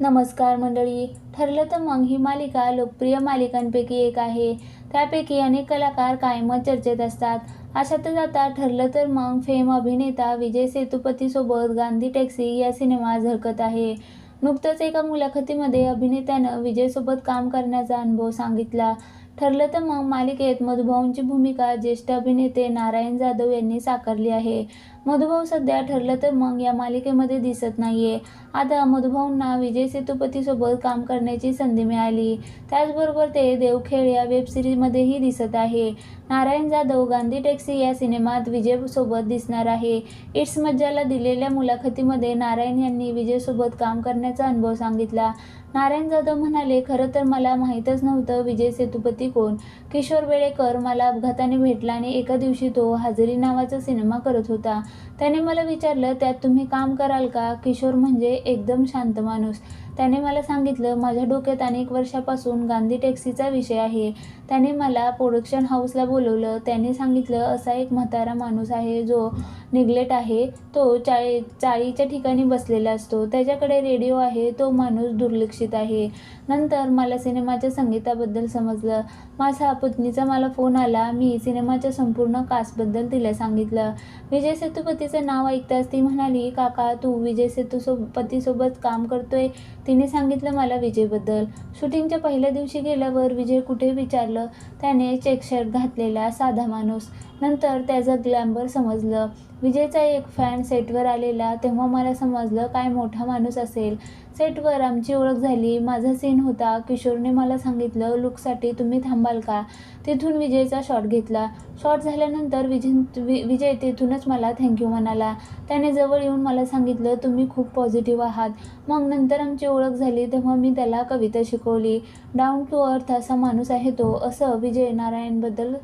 नमस्कार मंडळी. ठरलं तर मग ही मालिका लोकप्रिय मालिकांपैकी एक आहे. त्यापैकी अनेक कलाकार कायमच चर्चेत असतात. अशातच आता ठरलं तर मग फेम अभिनेता विजय सेतुपतीसोबत गांधी टॅक्सी या सिनेमा झळकत आहे. नुकतंच एका मुलाखतीमध्ये अभिनेत्यानं विजयसोबत काम करण्याचा अनुभव सांगितला. ठरलं तर मग मालिकेत मधुभाऊंची भूमिका ज्येष्ठ अभिनेते नारायण जाधव यांनी साकारली आहे. मधुभाऊ सध्या ठरलं तर मग या मालिकेमध्ये दिसत नाहीये. आता मधुभाऊंना विजय सेतुपतीसोबत काम करण्याची संधी मिळाली. त्याचबरोबर ते देवखेळ या वेब सिरीजमध्येही दिसत आहे. नारायण जाधव गांधी टॅक्सी या सिनेमात विजयसोबत दिसणार आहे. इट्स मज्जाला दिलेल्या मुलाखतीमध्ये नारायण यांनी विजयसोबत काम करण्याचा अनुभव सांगितला. नारायण जाधव म्हणाले खरं तर मला माहीतच नव्हतं विजय सेतुपती कोण. किशोर बेळेकर मला अपघाताने भेटला आणि एका दिवशी तो हाजरी नावाचा सिनेमा करत होता. त्याने मला विचारलं त्यात तुम्ही काम कराल का? किशोर म्हणजे एकदम शांत माणूस. त्याने मला सांगितलं माझ्या डोक्यात अनेक वर्षापासून गांधी टॅक्सीचा विषय आहे. त्याने मला प्रोडक्शन हाऊसला बोलवलं. त्याने सांगितलं असा एक म्हातारा माणूस आहे जो निग्लेट आहे. तो चाळी चाळीच्या ठिकाणी बसलेला असतो. त्याच्याकडे रेडिओ आहे. तो माणूस दुर्लक्षित आहे. नंतर मला सिनेमाच्या संगीताबद्दल समजलं. माझा पत्नीचा मला फोन आला. मी सिनेमाच्या संपूर्ण कास्टबद्दल तिला सांगितलं. विजय सेतुपतीचं नाव ऐकताच ती म्हणाली काका तू विजय सेतुपतीसोबत काम करतोय. तिने सांगितलं मला विजयबद्दल शूटिंगच्या पहिल्या दिवशी गेल्यावर विजय कुठे विचारलं? त्याने चेक शर्ट घातलेला साधा माणूस. नंतर त्याचं ग्लॅम्बर समजलं. विजयचा एक फॅन सेटवर आलेला तेव्हा मला समजलं काय मोठा माणूस असेल. सेटवर आमची ओळख झाली. माझा सीन होता. किशोरने मला सांगितलं लुकसाठी तुम्ही थांबाल का? तिथून विजयचा शॉट घेतला. शॉट झाल्यानंतर विजय वि विजय तिथूनच मला थँक्यू म्हणाला. त्याने जवळ येऊन मला सांगितलं तुम्ही खूप पॉझिटिव्ह आहात. मग नंतर आमची ओळख झाली तेव्हा मी त्याला कविता शिकवली. डाऊन टू अर्थ असा माणूस आहे तो असं विजय नारायणबद्दल